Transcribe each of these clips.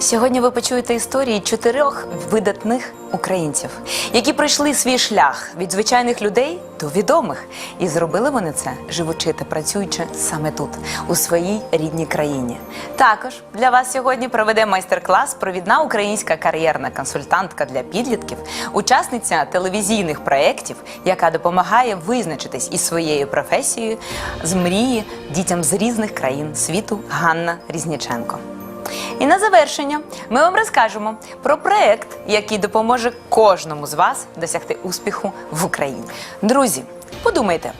Сьогодні ви почуєте історії чотирьох видатних українців, які пройшли свій шлях від звичайних людей до відомих. І зробили вони це, живучи та працюючи саме тут, у своїй рідній країні. Також для вас сьогодні проведе майстер-клас провідна українська кар'єрна консультантка для підлітків, учасниця телевізійних проєктів, яка допомагає визначитись із своєю професією з мрії дітям з різних країн світу Ганна Різніченко. І на завершення ми вам розкажемо про проект, який допоможе кожному з вас досягти успіху в Україні. Друзі, подумайте,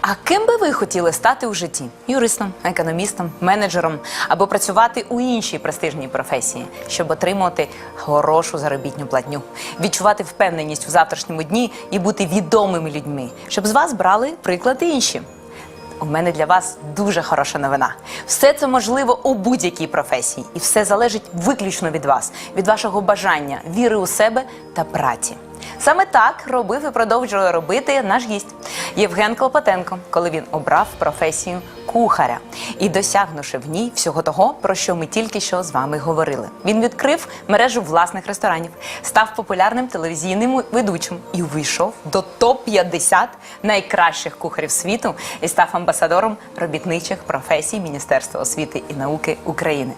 а ким би ви хотіли стати у житті? Юристом, економістом, менеджером або працювати у іншій престижній професії, щоб отримувати хорошу заробітну платню, відчувати впевненість в завтрашньому дні і бути відомими людьми, щоб з вас брали приклад інші. У мене для вас дуже хороша новина. Все це можливо у будь-якій професії, і все залежить виключно від вас, від вашого бажання, віри у себе та праці. Саме так робив і продовжує робити наш гість Євген Клопотенко, коли він обрав професію кухаря і досягнувши в ній всього того, про що ми тільки що з вами говорили. Він відкрив мережу власних ресторанів, став популярним телевізійним ведучим і увійшов до топ-50 найкращих кухарів світу і став амбасадором робітничих професій Міністерства освіти і науки України.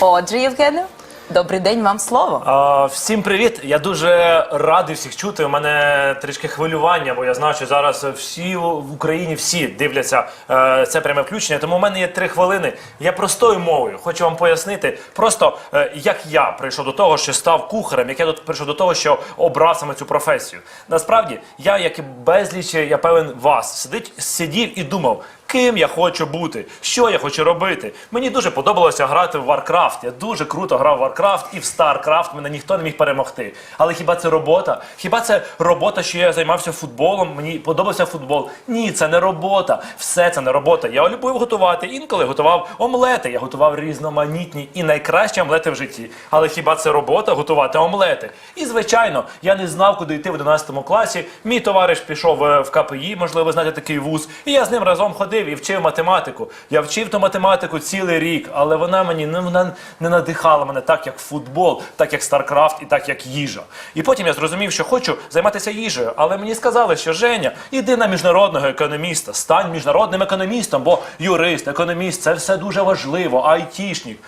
Отже, Євгене, добрий день вам слово. А, всім привіт! Я дуже радий всіх чути. У мене трішки хвилювання, бо я знаю, що зараз всі в Україні всі дивляться е, це пряме включення. Тому у мене є три хвилини. Я простою мовою хочу вам пояснити, просто е, як я прийшов до того, що став кухарем, як я прийшов до того, що обрав саме цю професію. Насправді, я, як і безліч, я певен вас, сидить, сидів і думав. Ким я хочу бути, що я хочу робити. Мені дуже подобалося грати в Warcraft. Я дуже круто грав в Warcraft і в StarCraft мене ніхто не міг перемогти. Але хіба це робота? Хіба це робота, що я займався футболом? Мені подобався футбол? Ні, це не робота. Все це не робота. Я любив готувати. Інколи готував омлети. Я готував різноманітні і найкращі омлети в житті. Але хіба це робота готувати омлети? І звичайно, я не знав, куди йти в 11 класі. Мій товариш пішов е, в КПІ, можливо, знаєте такий вуз, і я з ним разом ходив і вчив математику. Я вчив ту математику цілий рік, але вона мені не, вона не надихала мене так, як футбол, так як Старкрафт і так як їжа. І потім я зрозумів, що хочу займатися їжею, але мені сказали, що Женя, іди на міжнародного економіста, стань міжнародним економістом, бо юрист, економіст це все дуже важливо, айтішник.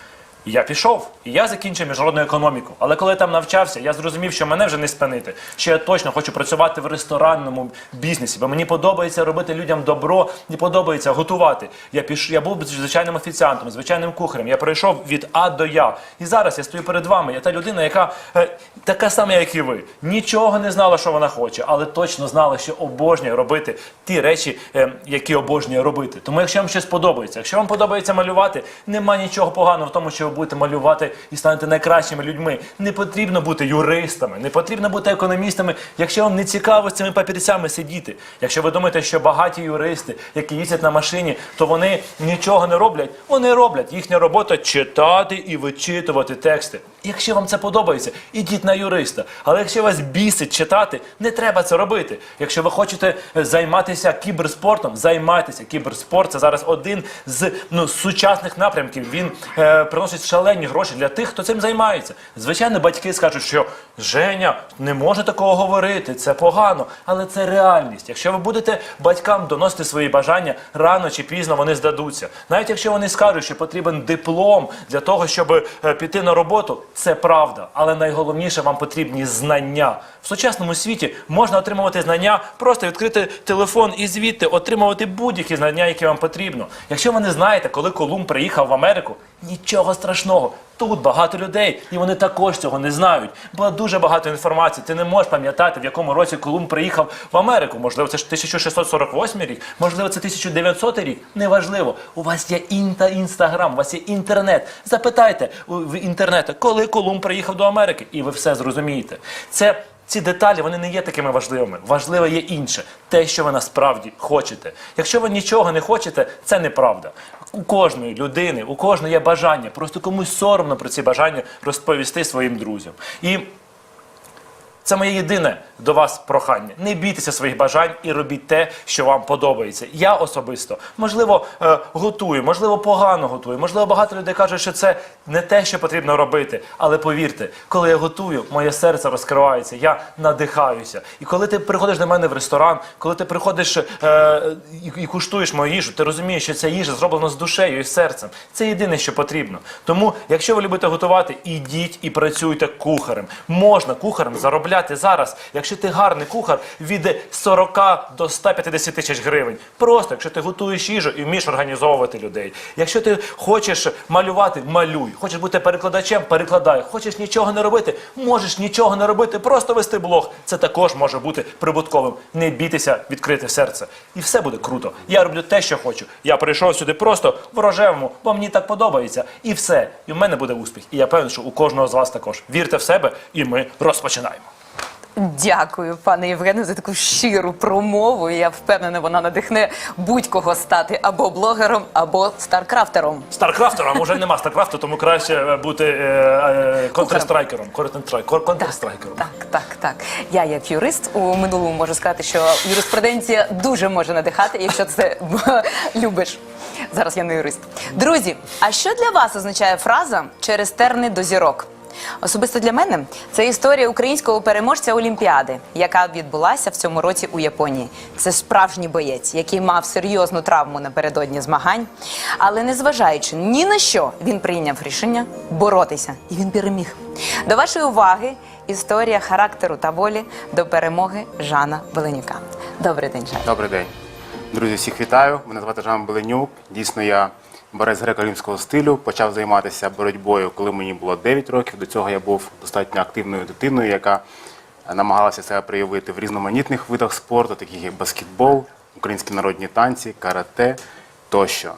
Я пішов, і я закінчив міжнародну економіку. Але коли я там навчався, я зрозумів, що мене вже не спинити. Що я точно хочу працювати в ресторанному бізнесі, бо мені подобається робити людям добро, мені подобається готувати. Я піш... я був звичайним офіціантом, звичайним кухарем. Я пройшов від А до Я. І зараз я стою перед вами. Я та людина, яка е, така сама, як і ви. Нічого не знала, що вона хоче, але точно знала, що обожнює робити ті речі, е, які обожнює робити. Тому, якщо вам щось подобається, якщо вам подобається малювати, нема нічого поганого в тому, що будете малювати і станете найкращими людьми. Не потрібно бути юристами, не потрібно бути економістами, якщо вам не цікаво з цими папірцями сидіти. Якщо ви думаєте, що багаті юристи, які їздять на машині, то вони нічого не роблять, вони роблять. Їхня робота читати і вичитувати тексти. Якщо вам це подобається, ідіть на юриста. Але якщо вас бісить читати, не треба це робити. Якщо ви хочете е, займатися кіберспортом, займайтеся. Кіберспорт це зараз один з ну, сучасних напрямків. Він е, приносить шалені гроші для тих, хто цим займається. Звичайно, батьки скажуть, що Женя не може такого говорити, це погано, але це реальність. Якщо ви будете батькам доносити свої бажання, рано чи пізно вони здадуться. Навіть якщо вони скажуть, що потрібен диплом для того, щоб е, піти на роботу, це правда. Але найголовніше вам потрібні знання. В сучасному світі можна отримувати знання, просто відкрити телефон і звідти отримувати будь-які знання, які вам потрібно. Якщо ви не знаєте, коли Колумб приїхав в Америку, нічого страшного. Тут багато людей, і вони також цього не знають. Було дуже багато інформації. Ти не можеш пам'ятати, в якому році Колумб приїхав в Америку. Можливо, це ж 1648 рік, можливо, це 1900 рік. Неважливо. У вас є інта інстаграм, у вас є інтернет. Запитайте в інтернету, коли Колумб приїхав до Америки, і ви все зрозумієте. Це ці деталі вони не є такими важливими. Важливе є інше, те, що ви насправді хочете. Якщо ви нічого не хочете, це неправда. У кожної людини, у кожної є бажання. Просто комусь соромно про ці бажання розповісти своїм друзям. І Це моє єдине до вас прохання. Не бійтеся своїх бажань і робіть те, що вам подобається. Я особисто, можливо, е, готую, можливо, погано готую. Можливо, багато людей кажуть, що це не те, що потрібно робити. Але повірте, коли я готую, моє серце розкривається, я надихаюся. І коли ти приходиш до мене в ресторан, коли ти приходиш е, і, куштуєш мою їжу, ти розумієш, що ця їжа зроблена з душею і серцем. Це єдине, що потрібно. Тому, якщо ви любите готувати, ідіть і працюйте кухарем. Можна кухарем заробляти зараз, якщо ти гарний кухар, від 40 до 150 тисяч гривень. Просто якщо ти готуєш їжу і вмієш організовувати людей. Якщо ти хочеш малювати, малюй. Хочеш бути перекладачем, перекладай. Хочеш нічого не робити, можеш нічого не робити, просто вести блог. Це також може бути прибутковим. Не бійтеся відкрити серце. І все буде круто. Я роблю те, що хочу. Я прийшов сюди просто в рожевому, бо мені так подобається. І все. І в мене буде успіх. І я певен, що у кожного з вас також. Вірте в себе, і ми розпочинаємо. Дякую, пане Євгене, за таку щиру промову. Я впевнена, вона надихне будь-кого стати або блогером, або старкрафтером. Старкрафтером уже нема Старкрафту, тому краще е, бути е, е, контрстрайкером. Контрстрайкером. Контрстрайкером. Так, так, так. Я як юрист у минулому можу сказати, що юриспруденція дуже може надихати, якщо це любиш. Зараз я не юрист. Друзі, а що для вас означає фраза через терни до зірок? Особисто для мене це історія українського переможця Олімпіади, яка відбулася в цьому році у Японії. Це справжній боєць, який мав серйозну травму напередодні змагань. Але незважаючи ні на що, він прийняв рішення боротися, і він переміг. До вашої уваги історія характеру та волі до перемоги Жана Беленюка. Добрий день, Жан. Добрий день. Друзі, всіх вітаю. Мене звати Жан Беленюк. Дійсно, я борець греко-римського стилю. Почав займатися боротьбою, коли мені було 9 років. До цього я був достатньо активною дитиною, яка намагалася себе проявити в різноманітних видах спорту, таких як баскетбол, українські народні танці, карате тощо.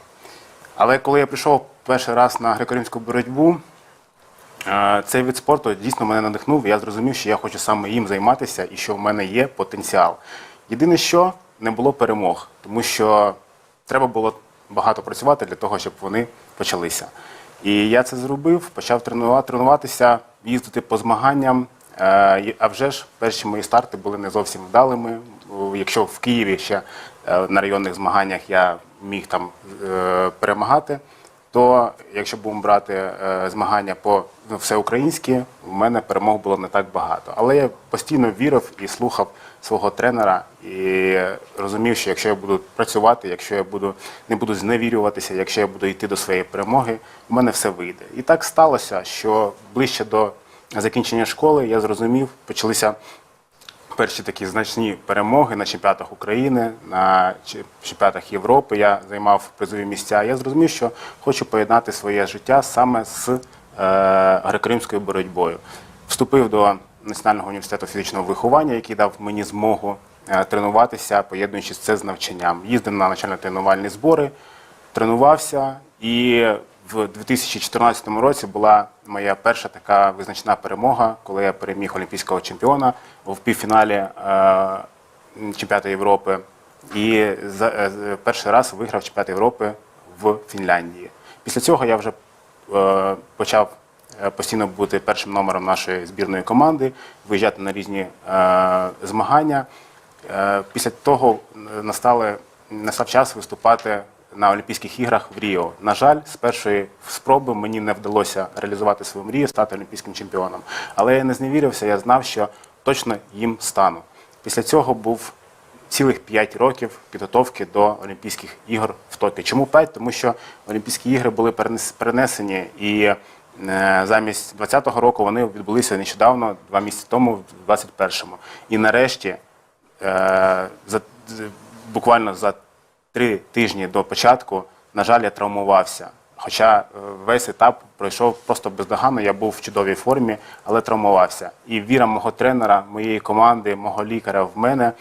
Але коли я прийшов перший раз на греко-римську боротьбу, Е, Цей вид спорту дійсно мене надихнув. Я зрозумів, що я хочу саме їм займатися і що в мене є потенціал. Єдине, що не було перемог, тому що треба було багато працювати для того, щоб вони почалися. І я це зробив, почав тренувати, тренуватися, їздити по змаганням. Е, А вже ж перші мої старти були не зовсім вдалими. Якщо в Києві ще е, на районних змаганнях я міг там е, перемагати, то якщо будемо брати е, змагання по ну, всеукраїнськи, в мене перемог було не так багато. Але я постійно вірив і слухав свого тренера і розумів, що якщо я буду працювати, якщо я буду не буду зневірюватися, якщо я буду йти до своєї перемоги, в мене все вийде. І так сталося, що ближче до закінчення школи я зрозумів, почалися перші такі значні перемоги на чемпіонатах України, на чемпіонатах Європи. Я займав призові місця. Я зрозумів, що хочу поєднати своє життя саме з е, греко-римською боротьбою. Вступив до Національного університету фізичного виховання, який дав мені змогу е, тренуватися, поєднуючи це з навчанням. Їздив на навчально-тренувальні збори, тренувався і в 2014 році була моя перша така визначна перемога, коли я переміг олімпійського чемпіона в півфіналі е, чемпіонату Європи. І е, перший раз виграв чемпіонат Європи в Фінляндії. Після цього я вже е, почав е, постійно бути першим номером нашої збірної команди, виїжджати на різні змагання. Після того настали, настав час виступати на Олімпійських іграх в Ріо. На жаль, з першої спроби мені не вдалося реалізувати свою мрію, стати олімпійським чемпіоном. Але я не зневірився, я знав, що точно їм стану. Після цього був цілих 5 років підготовки до Олімпійських ігор в Токіо. Чому 5? Тому що Олімпійські ігри були перенесені і е, замість 20-го року вони відбулися нещодавно, два місяці тому, в 21-му. І нарешті, е, за, буквально за три тижні до початку, на жаль, я травмувався. Хоча е, весь етап пройшов просто бездоганно, я був в чудовій формі, але травмувався. І віра мого тренера, моєї команди, мого лікаря в мене.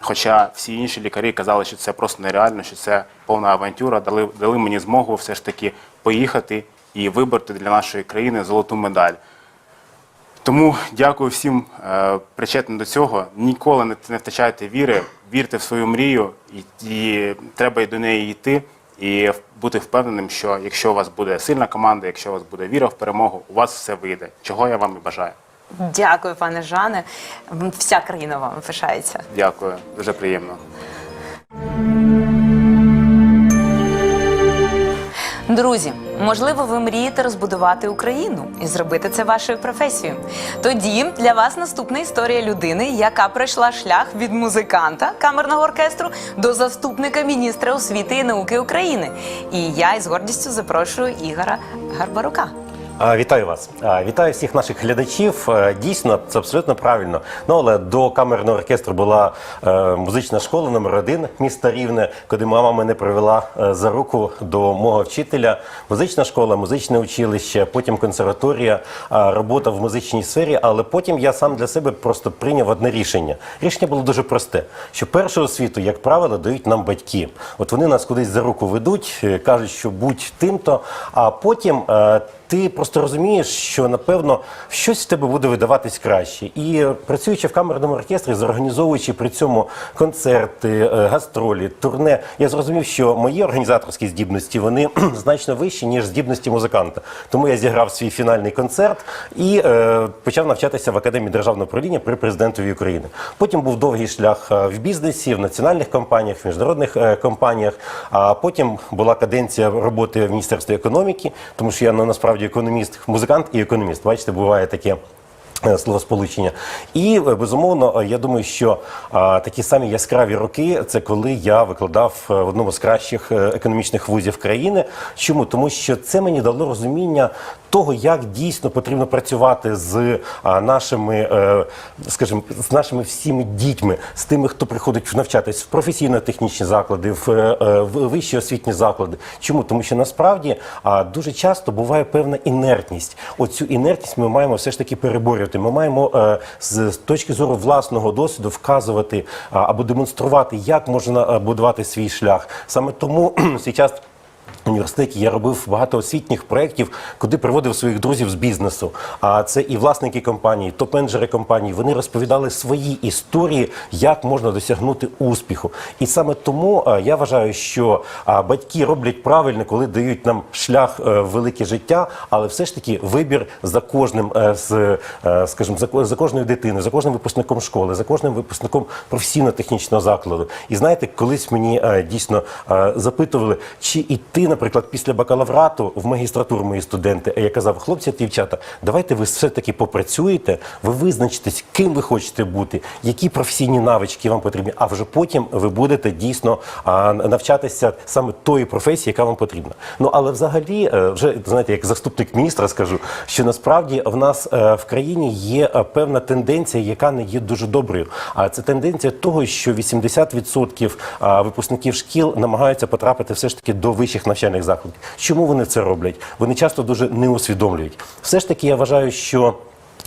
Хоча всі інші лікарі казали, що це просто нереально, що це повна авантюра, дали, дали мені змогу все ж таки поїхати і вибороти для нашої країни золоту медаль. Тому дякую всім е, причетним до цього. Ніколи не, не втрачайте віри, вірте в свою мрію, і, і треба до неї йти. І бути впевненим, що якщо у вас буде сильна команда, якщо у вас буде віра в перемогу, у вас все вийде. Чого я вам і бажаю. Дякую, пане Жане. Вся країна вам пишається. Дякую, дуже приємно. Друзі, можливо, ви мрієте розбудувати Україну і зробити це вашою професією. Тоді для вас наступна історія людини, яка пройшла шлях від музиканта камерного оркестру до заступника міністра освіти і науки України. І я із гордістю запрошую Ігора Гарбарука. Вітаю вас, вітаю всіх наших глядачів. Дійсно, це абсолютно правильно. Ну але до камерного оркестру була е, музична школа номер один міста Рівне, куди мама мене привела е, за руку до мого вчителя. Музична школа, музичне училище, потім консерваторія, робота в музичній сфері. Але потім я сам для себе просто прийняв одне рішення. Рішення було дуже просте: що першу освіту, як правило, дають нам батьки. От вони нас кудись за руку ведуть, е, кажуть, що будь тим-то, а потім. Ти просто розумієш, що напевно щось в тебе буде видаватись краще. І е, працюючи в камерному оркестрі, зорганізовуючи при цьому концерти, е, гастролі, турне, я зрозумів, що мої організаторські здібності вони значно вищі, ніж здібності музиканта. Тому я зіграв свій фінальний концерт і е, почав навчатися в академії державного управління при президентові України. Потім був довгий шлях е, в бізнесі, в національних компаніях, в міжнародних е, компаніях. А потім була каденція роботи в міністерстві економіки, тому що я ну, насправді економіст, музикант і економіст. Бачите, буває таке. е, Словосполучення. І е, безумовно, е, я думаю, що а, такі самі яскраві роки це коли я викладав в одному з кращих економічних вузів країни. Чому? Тому що це мені дало розуміння того, як дійсно потрібно працювати з нашими, е, скажімо, з нашими всіми дітьми, з тими, хто приходить навчатись в професійно-технічні заклади, в, е, е, вищі освітні заклади. Чому? Тому що насправді дуже часто буває певна інертність. Оцю інертність ми маємо все ж таки переборювати. Ми маємо е, з, точки зору власного досвіду вказувати або демонструвати, як можна е, будувати свій шлях. Саме тому. В університеті я робив багато освітніх проєктів, куди приводив своїх друзів з бізнесу. А це і власники компанії, топ-менеджери компанії. Вони розповідали свої історії, як можна досягнути успіху. І саме тому е, я вважаю, що батьки роблять правильно, коли дають нам шлях е, в велике життя, але все ж таки вибір за кожним е, з, скажімо, за, ко- за кожною дитиною, за кожним випускником школи, за кожним випускником професійно-технічного закладу. І знаєте, колись мені дійсно запитували, чи іти, наприклад, після бакалаврату в магістратуру мої студенти. Я казав, хлопці дівчата, давайте ви все-таки попрацюєте, ви визначитесь, ким ви хочете бути, які професійні навички вам потрібні, а вже потім ви будете дійсно навчатися саме тої професії, яка вам потрібна. Ну але взагалі, е, вже знаєте, як заступник міністра скажу, що насправді в нас е, в країні є е, певна тенденція, яка не є дуже доброю. А це тенденція того, що 80% випускників шкіл намагаються потрапити все ж таки до вищих навчальних закладів. Чому вони це роблять? Вони часто дуже не усвідомлюють. Все ж таки, я вважаю, що.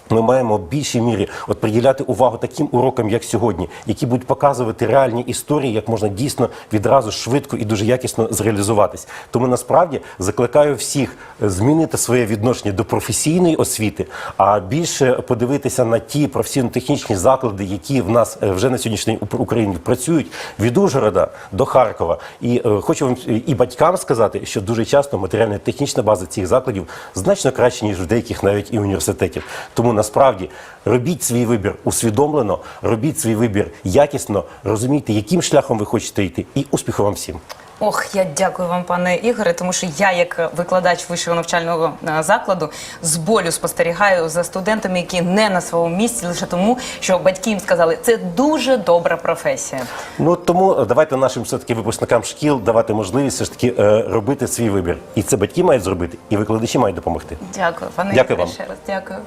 Ми маємо в більшій мірі от приділяти увагу таким урокам, як сьогодні, які будуть показувати реальні історії, як можна дійсно відразу швидко і дуже якісно зреалізуватись. Тому насправді закликаю всіх змінити своє відношення до професійної освіти, а більше подивитися на ті професійно-технічні заклади, які в нас е, вже на сьогоднішній Україні працюють від Ужгорода до Харкова. І е, хочу вам е, і батькам сказати, що дуже часто матеріально-технічна база цих закладів значно краще ніж в деяких навіть і університетів. Тому насправді робіть свій вибір усвідомлено, робіть свій вибір якісно, розумійте, яким шляхом ви хочете йти, і успіху вам всім. Ох, я дякую вам, пане Ігоре, тому що я, як викладач вищого навчального е, закладу, з болю спостерігаю за студентами, які не на своєму місці, лише тому, що батьки їм сказали, це дуже добра професія. Ну тому давайте нашим все таки випускникам шкіл давати можливість все ж таки е, робити свій вибір. І це батьки мають зробити, і викладачі мають допомогти. Дякую, пане Дякую Ігоре, вам. ще раз. Дякую.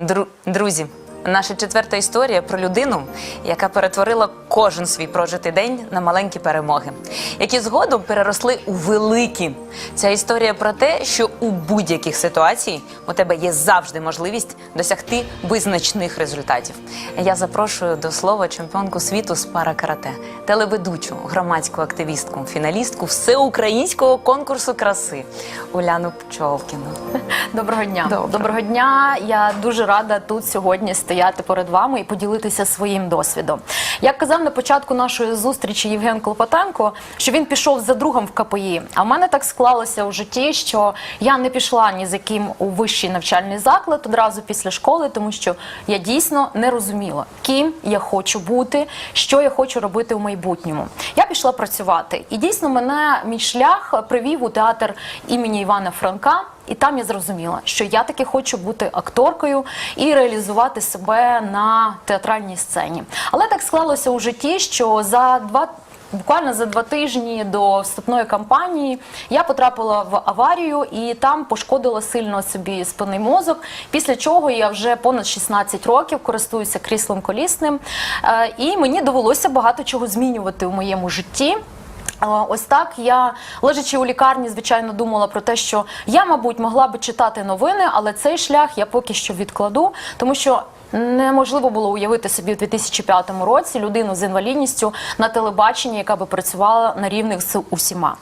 Дру- Друзі, наша четверта історія про людину, яка перетворила кожен свій прожитий день на маленькі перемоги, які згодом переросли у великі. Ця історія про те, що у будь-яких ситуаціях у тебе є завжди можливість досягти визначних результатів. Я запрошую до слова чемпіонку світу з пара-карате, телеведучу, громадську активістку, фіналістку всеукраїнського конкурсу краси Уляну Пчолкіну. Доброго дня. Доброго. Доброго дня. Я дуже рада тут сьогодні стояти перед вами і поділитися своїм досвідом. Як казав на початку нашої зустрічі Євген Клопотенко, що він пішов за другом в КПІ. А в мене так склалося у житті, що я не пішла ні з яким у вищий навчальний заклад одразу після школи, тому що я дійсно не розуміла, ким я хочу бути, що я хочу робити у майбутньому. Я пішла працювати, і дійсно мене мій шлях привів у театр імені Івана Франка. І там я зрозуміла, що я таки хочу бути акторкою і реалізувати себе на театральній сцені. Але так склалося у житті, що за два. Буквально за два тижні до вступної кампанії я потрапила в аварію і там пошкодила сильно собі спинний мозок. Після чого я вже понад 16 років користуюся кріслом колісним, Е, і мені довелося багато чого змінювати у моєму житті. Е, Ось так я, лежачи у лікарні, звичайно, думала про те, що я, мабуть, могла би читати новини, але цей шлях я поки що відкладу, тому що. Неможливо було уявити собі в 2005 році людину з інвалідністю на телебаченні, яка би працювала на рівних з усіма.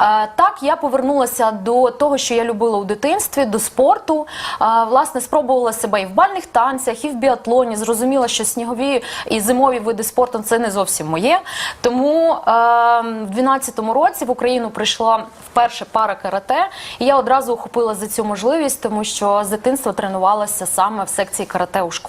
Е, Так, я повернулася до того, що я любила у дитинстві, до спорту. Е, Власне, спробувала себе і в бальних танцях, і в біатлоні. Зрозуміла, що снігові і зимові види спорту це не зовсім моє. Тому е, в 12-му році в Україну прийшла вперше пара карате, і я одразу охопила за цю можливість, тому що з дитинства тренувалася саме в секції карате у школі.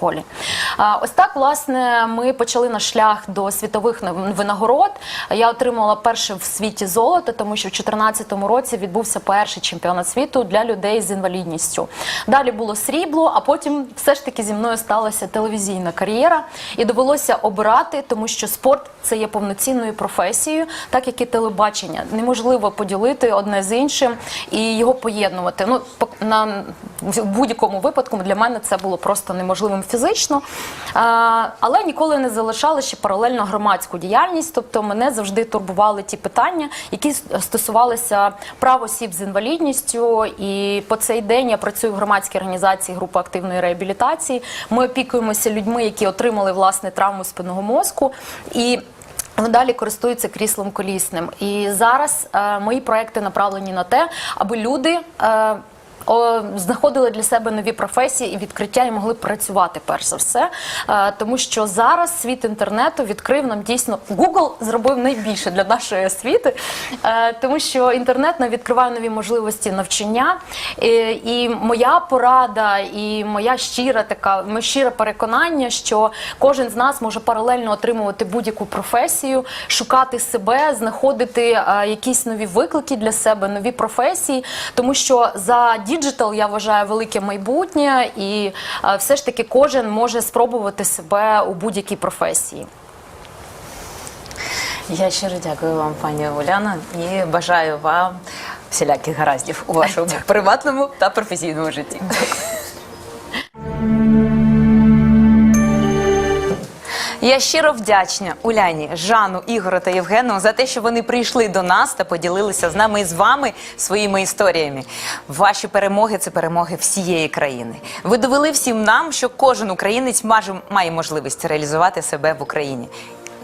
А, Ось так, власне, ми почали наш шлях до світових винагород. Я отримала перше в світі золото, тому що в 2014 році відбувся перший чемпіонат світу для людей з інвалідністю. Далі було срібло, а потім все ж таки зі мною сталася телевізійна кар'єра, і довелося обирати, тому що спорт це є повноцінною професією, так як і телебачення. Неможливо поділити одне з іншим і його поєднувати. Ну на в будь-якому випадку для мене це було просто неможливим фізично, але ніколи не залишала ще паралельно громадську діяльність. Тобто мене завжди турбували ті питання, які стосувалися прав осіб з інвалідністю. І по цей день я працюю в громадській організації групи активної реабілітації. Ми опікуємося людьми, які отримали власне травму спинного мозку. І далі користуються кріслом колісним. І зараз е, мої проекти направлені на те, аби люди. Е, знаходили для себе нові професії і відкриття і могли працювати перш за все, Е, тому що зараз світ інтернету відкрив нам дійсно Google зробив найбільше для нашої освіти, е, тому що інтернет нам відкриває нові можливості навчання. І моя порада, і моя щира така моє щире переконання, що кожен з нас може паралельно отримувати будь-яку професію, шукати себе, знаходити е, якісь нові виклики для себе, нові професії, тому що за діджитал я вважаю велике майбутнє, і е, все ж таки кожен може спробувати себе у будь-якій професії. Я щиро дякую вам, пані Уляна, і бажаю вам всіляких гараздів у вашому приватному та професійному житті. Я щиро вдячна Уляні, Жану, Ігору та Євгену за те, що вони прийшли до нас та поділилися з нами і з вами своїми історіями. Ваші перемоги це перемоги всієї країни. Ви довели всім нам, що кожен українець має можливість реалізувати себе в Україні.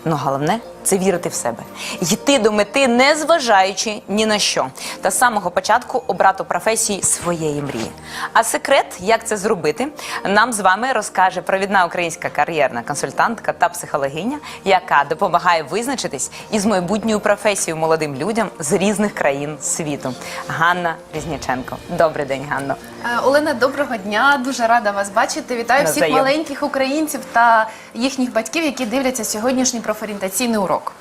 Ну, головне це вірити в себе, йти до мети, не зважаючи ні на що, та з самого початку обрати професії своєї мрії. А секрет, як це зробити, нам з вами розкаже провідна українська кар'єрна консультантка та психологиня, яка допомагає визначитись із майбутньою професією молодим людям з різних країн світу. Ганна Різніченко. Добрий день, Ганно. Е, Олена, доброго дня. Дуже рада вас бачити. Вітаю всіх маленьких українців та їхніх батьків, які дивляться сьогоднішній профорієнтаційний урок.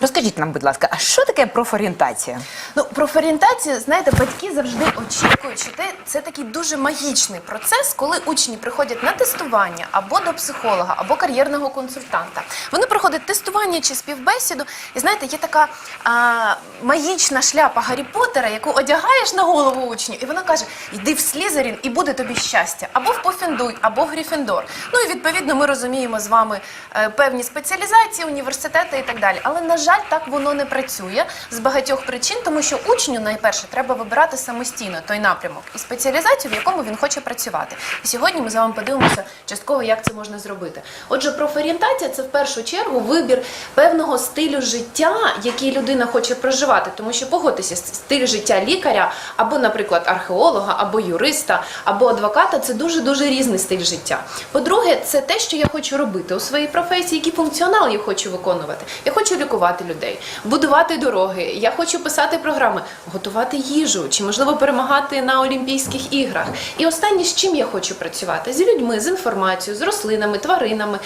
Розкажіть нам, будь ласка, а що таке профорієнтація? Ну, профорієнтацію, знаєте, батьки завжди очікують, що це такий дуже магічний процес, коли учні приходять на тестування або до психолога, або кар'єрного консультанта. Вони проходять тестування чи співбесіду, і знаєте, є така а, магічна шляпа Гаррі Поттера, яку одягаєш на голову учню, і вона каже: йди в Слізерін і буде тобі щастя, або в Пофіндуй, або в Гріфіндор. Ну і відповідно ми розуміємо з вами е, певні спеціалізації, університети і так далі. Але на жаль. Жаль, так воно не працює з багатьох причин, тому що учню найперше треба вибирати самостійно той напрямок і спеціалізацію, в якому він хоче працювати. І сьогодні ми з вами подивимося частково, як це можна зробити. Отже, профорієнтація це в першу чергу вибір певного стилю життя, який людина хоче проживати. Тому що погодьтеся, стиль життя лікаря або, наприклад, археолога, або юриста, або адвоката це дуже дуже різний стиль життя. По-друге, це те, що я хочу робити у своїй професії, який функціонал я хочу виконувати. Я хочу лікувати людей, будувати дороги. Я хочу писати програми, готувати їжу чи можливо перемагати на Олімпійських іграх. І останнє, з чим я хочу працювати з людьми, з інформацією, з рослинами, тваринами,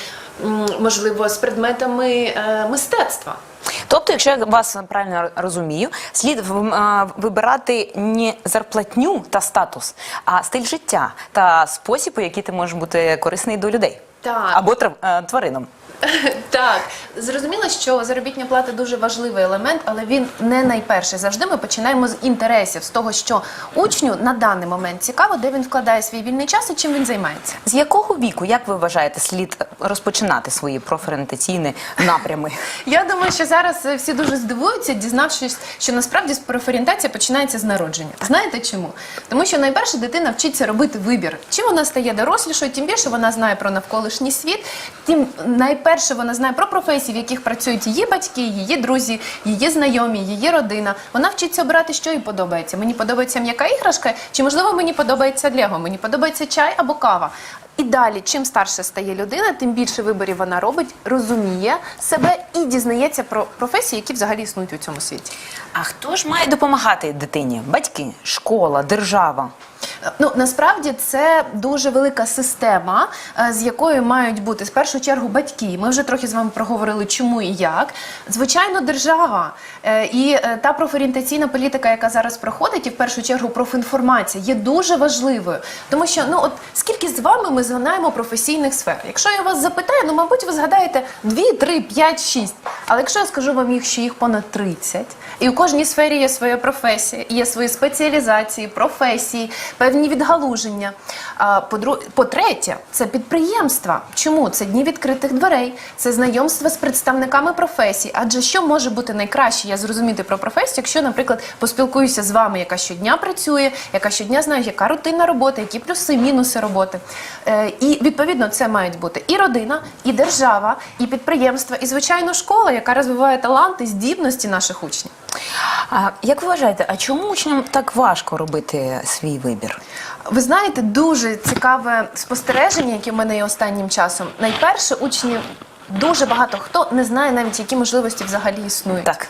можливо, з предметами е, мистецтва. Тобто, якщо я вас правильно розумію, слід вибирати не зарплатню та статус, а стиль життя та спосіб, у який ти можеш бути корисний до людей. Так. Або е, тваринам. Так, зрозуміло, що заробітня плата дуже важливий елемент, але він не найперший. Завжди ми починаємо з інтересів, з того, що учню на даний момент цікаво, де він вкладає свій вільний час і чим він займається. З якого віку, як ви вважаєте, слід розпочинати свої профорієнтаційні напрями? Я думаю, що зараз е, всі дуже здивуються, дізнавшись, що насправді профорієнтація починається з народження. Знаєте чому? Тому що найперше дитина вчиться робити вибір. Чим вона стає дорослішою, тим більше вона знає про навколишній світ, тим найперше вона знає про професії, в яких працюють її батьки, її друзі, її знайомі, її родина. Вона вчиться обирати, що їй подобається. Мені подобається м'яка іграшка, чи можливо мені подобається Лего, мені подобається чай або кава. І далі, чим старше стає людина, тим більше виборів вона робить, розуміє себе і дізнається про професії, які взагалі існують у цьому світі. А хто ж має допомагати дитині? Батьки, школа, держава. Ну насправді це дуже велика система, е, з якою мають бути в першу чергу батьки. Ми вже трохи з вами проговорили, чому і як. Звичайно, держава Е, і е, та профорієнтаційна політика, яка зараз проходить, і в першу чергу профінформація, є дуже важливою. Тому що ну от скільки з вами ми знаємо професійних сфер. Якщо я вас запитаю, ну мабуть, ви згадаєте 2, 3, 5, 6. Але якщо я скажу вам їх, що їх понад 30, і у кожній сфері є своя професія, є свої спеціалізації, професії, певні відгалуження. А, подру- По-третє, це підприємства. Чому? Це дні відкритих дверей, це знайомство з представниками професій. Адже що може бути найкраще я зрозуміти про професію, якщо, наприклад, поспілкуюся з вами, яка щодня працює, яка щодня знає, яка рутинна робота, які плюси, мінуси роботи. Е, і відповідно це мають бути і родина, і держава, і підприємства, і звичайно школа, яка розвиває таланти, здібності наших учнів. А як ви вважаєте, а чому учням так важко робити свій вибір? Ви знаєте, дуже цікаве спостереження, яке в мене є останнім часом. Найперше, учні дуже багато хто не знає навіть, які можливості взагалі існують. Так.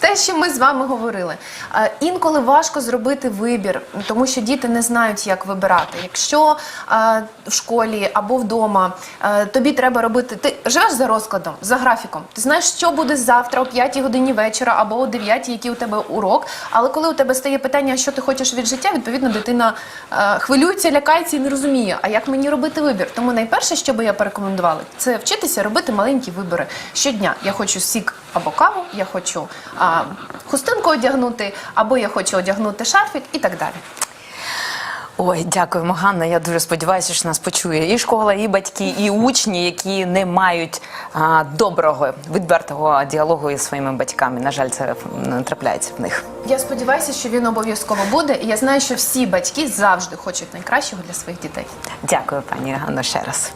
Те, що ми з вами говорили, Е, інколи важко зробити вибір, тому що діти не знають, як вибирати. Якщо е, в школі або вдома е, тобі треба робити, ти живеш за розкладом, за графіком. Ти знаєш, що буде завтра о 5 годині вечора або о 9, який у тебе урок. Але коли у тебе стає питання, що ти хочеш від життя, відповідно дитина хвилюється, лякається і не розуміє, а як мені робити вибір. Тому найперше, що би я порекомендувала, це вчитися робити маленькі вибори щодня. Я хочу сік або каву, я хочу а, хустинку одягнути, або я хочу одягнути шарфік і так далі. Ой, дякуємо, Ганна. Я дуже сподіваюся, що нас почує і школа, і батьки, і учні, які не мають а, доброго, відвертого діалогу із своїми батьками. На жаль, це м, трапляється в них. Я сподіваюся, що він обов'язково буде. І я знаю, що всі батьки завжди хочуть найкращого для своїх дітей. Дякую, пані Ганно, ще раз.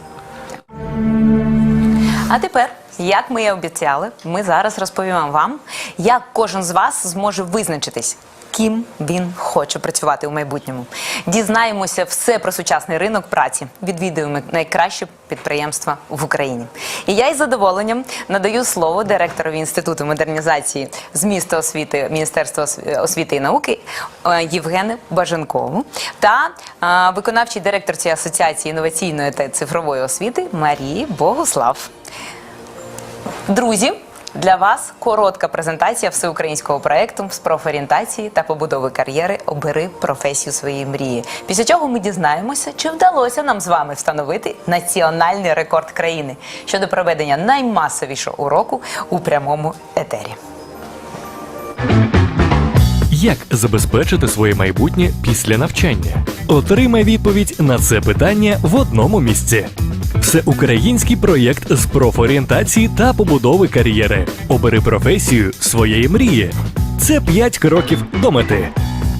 А тепер, як ми і обіцяли, ми зараз розповімо вам, як кожен з вас зможе визначитись. Ким він хоче працювати у майбутньому, дізнаємося все про сучасний ринок праці, відвідуємо найкращі підприємства в Україні. І я із задоволенням надаю слово директорові інституту модернізації змісту освіти Міністерства освіти і науки е, Євгену Баженкову та е, виконавчій директорці Асоціації інноваційної та цифрової освіти Марії Богуслав. Друзі, для вас коротка презентація всеукраїнського проекту з профорієнтації та побудови кар'єри Обери професію своєї мрії. Після чого ми дізнаємося, чи вдалося нам з вами встановити національний рекорд країни щодо проведення наймасовішого уроку у прямому етері. Як забезпечити своє майбутнє після навчання? Отримай відповідь на це питання в одному місці. Всеукраїнський проєкт з профорієнтації та побудови кар'єри. Обери професію своєї мрії. Це 5 кроків до мети.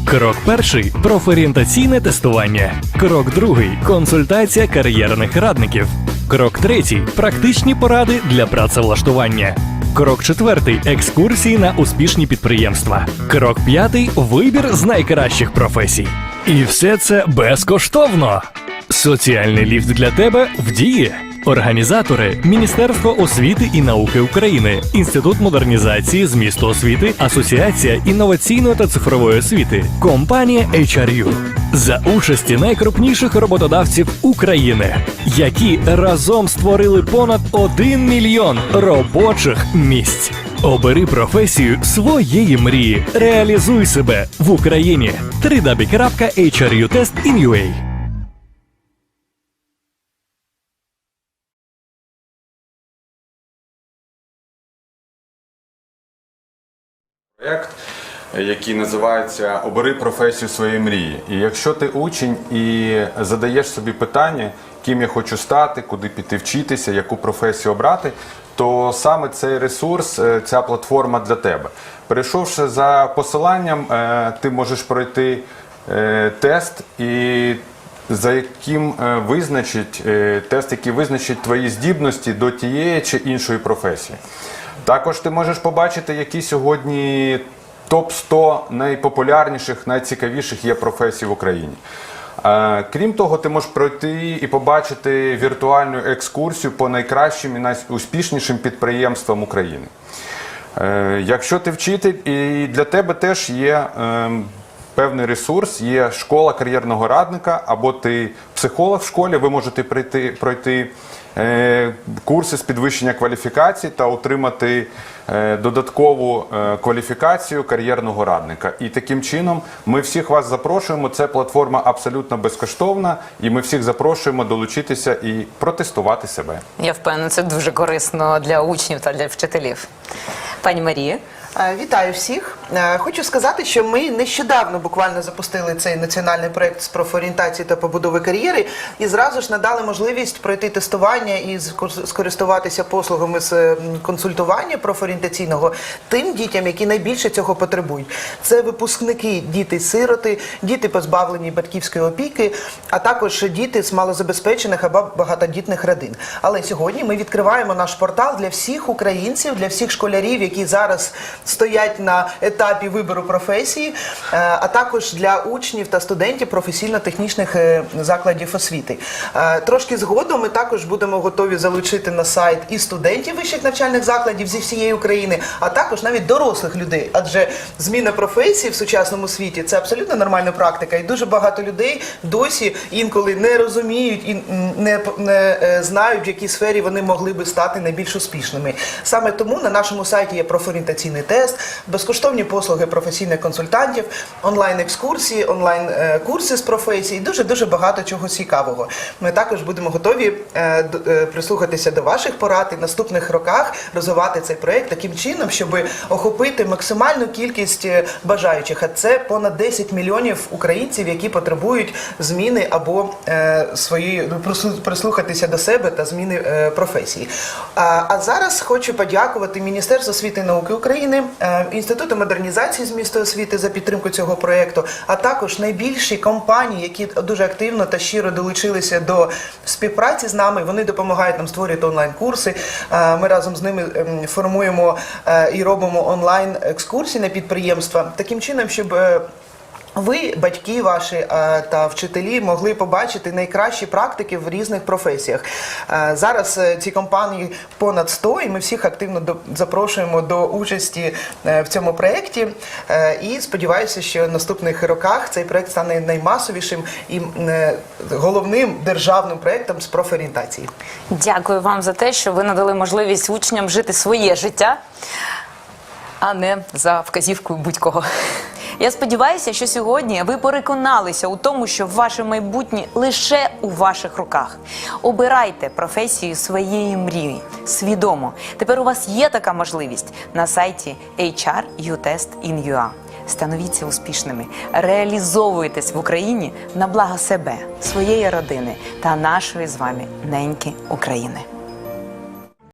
Крок перший профорієнтаційне тестування. Крок другий консультація кар'єрних радників. Крок третій практичні поради для працевлаштування. Крок четвертий екскурсії на успішні підприємства. Крок п'ятий вибір з найкращих професій. І все це безкоштовно. Соціальний ліфт для тебе в дії. Організатори Міністерство освіти і науки України, Інститут модернізації змісту освіти, Асоціація інноваційної та цифрової освіти, компанія HRU. За участі найкрупніших роботодавців України, які разом створили понад 1 мільйон робочих місць. Обери професію своєї мрії. Реалізуй себе в Україні. www.hrutest.in.ua проєкт, який називається Обери професію своєї мрії. І якщо ти учень і задаєш собі питання, ким я хочу стати, куди піти вчитися, яку професію обрати, то саме цей ресурс, е, ця платформа для тебе. Перейшовши за посиланням, е, ти можеш пройти е, тест і. За яким визначить тест, який визначить твої здібності до тієї чи іншої професії. Також ти можеш побачити, які сьогодні топ-100 найпопулярніших, найцікавіших є професій в Україні. Е, Крім того, ти можеш пройти і побачити віртуальну екскурсію по найкращим і найуспішнішим підприємствам України. Е, Якщо ти вчитель, і для тебе теж є ем, певний ресурс, є школа кар'єрного радника, або ти психолог в школі, ви можете пройти, пройти е, курси з підвищення кваліфікації та отримати додаткову е, кваліфікацію кар'єрного радника. І таким чином ми всіх вас запрошуємо. Це платформа абсолютно безкоштовна, і ми всіх запрошуємо долучитися і протестувати себе. Я впевнена, це дуже корисно для учнів та для вчителів. Пані Марія. Е, Вітаю всіх. Е, Хочу сказати, що ми нещодавно буквально запустили цей національний проект з профорієнтації та побудови кар'єри і зразу ж надали можливість пройти тестування і скор- скористуватися послугами з консультування профорієнтаційного тим дітям, які найбільше цього потребують. Це випускники, діти-сироти, діти позбавлені батьківської опіки, а також діти з малозабезпечених або багатодітних родин. Але сьогодні ми відкриваємо наш портал для всіх українців, для всіх школярів, які зараз стоять на етапі вибору професії, е, а також для учнів та студентів професійно-технічних е, закладів освіти. Е, Трошки згодом ми також будемо готові залучити на сайт і студентів вищих навчальних закладів зі всієї України, а також навіть дорослих людей. Адже зміна професії в сучасному світі це абсолютно нормальна практика, і дуже багато людей досі інколи не розуміють і не, не знають, в якій сфері вони могли би стати найбільш успішними. Саме тому на нашому сайті є профорієнтаційний тест, безкоштовні послуги професійних консультантів, онлайн-екскурсії, онлайн-курси з професії, дуже дуже багато чого цікавого. Ми також будемо готові е, е, прислухатися до ваших порад і в наступних роках розвивати цей проект таким чином, щоб охопити максимальну кількість е, бажаючих. А це понад 10 мільйонів українців, які потребують зміни або свої ну, прислухатися до себе та зміни професії. А зараз хочу подякувати Міністерству освіти і науки України, е, Інституту модернізації міста освіти за підтримку цього проєкту, а також найбільші компанії, які дуже активно та щиро долучилися до співпраці з нами. Вони допомагають нам створювати онлайн-курси. Е, Ми разом з ними ем, формуємо е, і робимо онлайн екскурсії на підприємства таким чином, щоб ви, батьки ваші е, та вчителі, могли побачити найкращі практики в різних професіях. Е, Зараз е, ці компанії понад 100, і ми всіх активно запрошуємо до участі в цьому проєкті. І сподіваюся, що в наступних роках цей проєкт стане наймасовішим і головним державним проєктом з профорієнтації. Дякую вам за те, що ви надали можливість учням жити своє життя, а не за вказівкою будь-кого. Я сподіваюся, що сьогодні ви переконалися у тому, що ваше майбутнє лише у ваших руках. Обирайте професію своєї мрії свідомо. Тепер у вас є така можливість на сайті HRUtest.in.ua. становіться успішними, реалізовуйтесь в Україні на благо себе, своєї родини та нашої з вами неньки України.